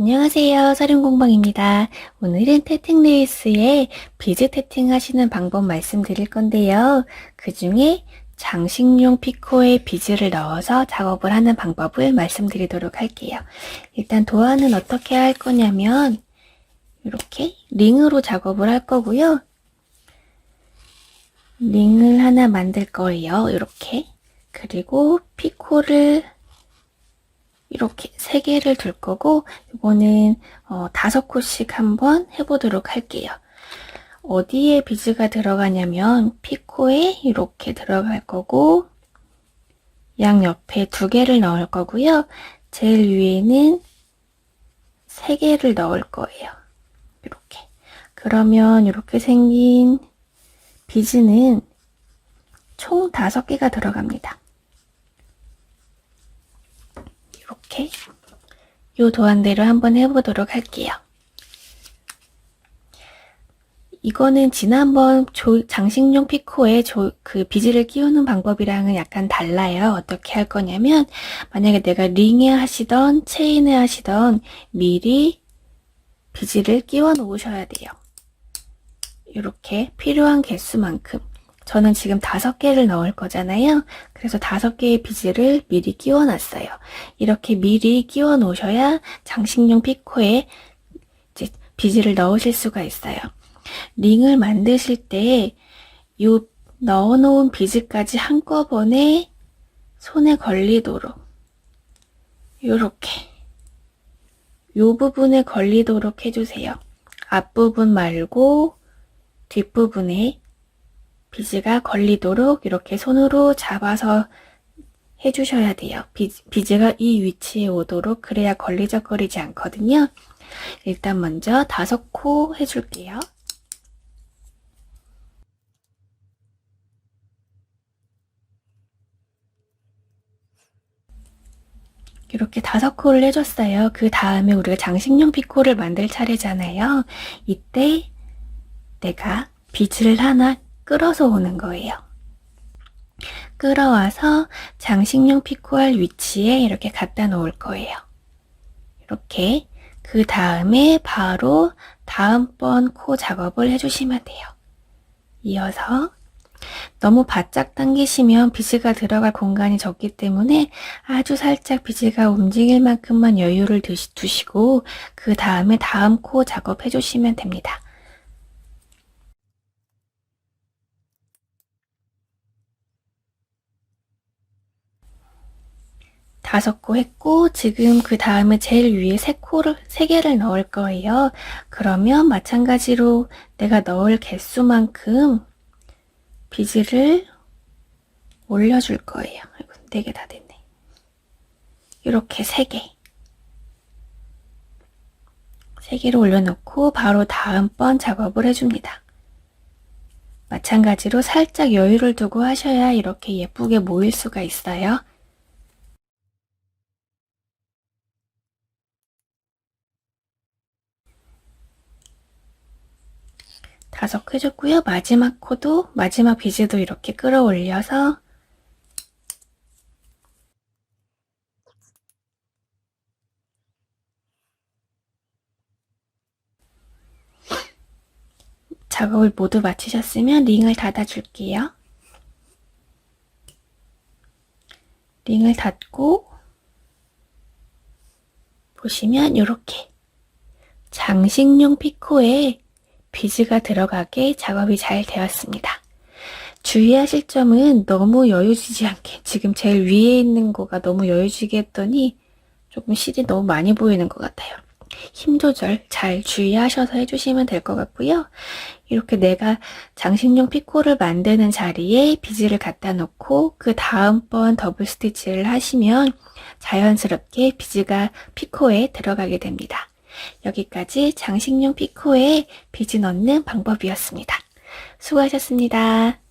안녕하세요. 사륜공방입니다. 오늘은 태팅 레이스에 비즈 태팅 하시는 방법 말씀드릴 건데요. 그 중에 장식용 피코에 비즈를 넣어서 작업을 하는 방법을 말씀드리도록 할게요. 일단 도안은 어떻게 할 거냐면 이렇게 링으로 작업을 할 거고요. 링을 하나 만들 거예요. 이렇게. 그리고 피코를 이렇게 세 개를 둘 거고 이거는 어, 다섯 코씩 한번 해보도록 할게요. 어디에 비즈가 들어가냐면 피코에 이렇게 들어갈 거고 양 옆에 두 개를 넣을 거고요. 제일 위에는 세 개를 넣을 거예요. 이렇게. 그러면 이렇게 생긴 비즈는 총 다섯 개가 들어갑니다. 이렇게 요 도안대로 한번 해보도록 할게요. 이거는 지난번 조- 장식용 피코에 조- 그 비즈를 끼우는 방법이랑은 약간 달라요. 어떻게 할 거냐면 만약에 내가 링에 하시던 체인에 하시던 미리 비즈를 끼워 놓으셔야 돼요. 이렇게 필요한 개수만큼 저는 지금 다섯 개를 넣을 거잖아요. 그래서 다섯 개의 비즈를 미리 끼워 놨어요. 이렇게 미리 끼워 놓으셔야 장식용 피코에 이제 비즈를 넣으실 수가 있어요. 링을 만드실 때 요 넣어 놓은 비즈까지 한꺼번에 손에 걸리도록 요렇게 요 부분에 걸리도록 해주세요. 앞부분 말고 뒷부분에 비즈가 걸리도록 이렇게 손으로 잡아서 해주셔야 돼요. 비, 비즈가 이 위치에 오도록 그래야 걸리적거리지 않거든요. 일단 먼저 다섯 코 해줄게요. 이렇게 다섯 코를 해줬어요. 그 다음에 우리가 장식용 피코를 만들 차례잖아요. 이때 내가 비즈를 하나 끌어서 오는 거예요. 끌어와서 장식용 피코할 위치에 이렇게 갖다 놓을 거예요. 이렇게 그 다음에 바로 다음번 코 작업을 해주시면 돼요. 이어서 너무 바짝 당기시면 비즈가 들어갈 공간이 적기 때문에 아주 살짝 비즈가 움직일 만큼만 여유를 두시- 두시고 그 다음에 다음 코 작업해 주시면 됩니다. 다섯 코 했고 지금 그 다음에 제일 위에 세 코를 세 개를 넣을 거예요. 그러면 마찬가지로 내가 넣을 개수만큼 비즈를 올려줄 거예요. 아이고, 네 개 다 됐네. 이렇게 세 개. 세 개를 올려놓고 바로 다음번 작업을 해줍니다. 마찬가지로 살짝 여유를 두고 하셔야 이렇게 예쁘게 모일 수가 있어요. 다섯 해줬고요. 마지막 코도 마지막 비즈도 이렇게 끌어올려서 작업을 모두 마치셨으면 링을 닫아줄게요. 링을 닫고 보시면 이렇게 장식용 피코에 비즈가 들어가게 작업이 잘 되었습니다. 주의하실 점은 너무 여유지지 않게 지금 제일 위에 있는 거가 너무 여유지게 했더니 조금 실이 너무 많이 보이는 것 같아요. 힘 조절 잘 주의하셔서 해주시면 될 것 같고요. 이렇게 내가 장식용 피코를 만드는 자리에 비즈를 갖다 놓고 그 다음번 더블 스티치를 하시면 자연스럽게 비즈가 피코에 들어가게 됩니다. 여기까지 장식용 피코에 비즈 넣는 방법이었습니다. 수고하셨습니다.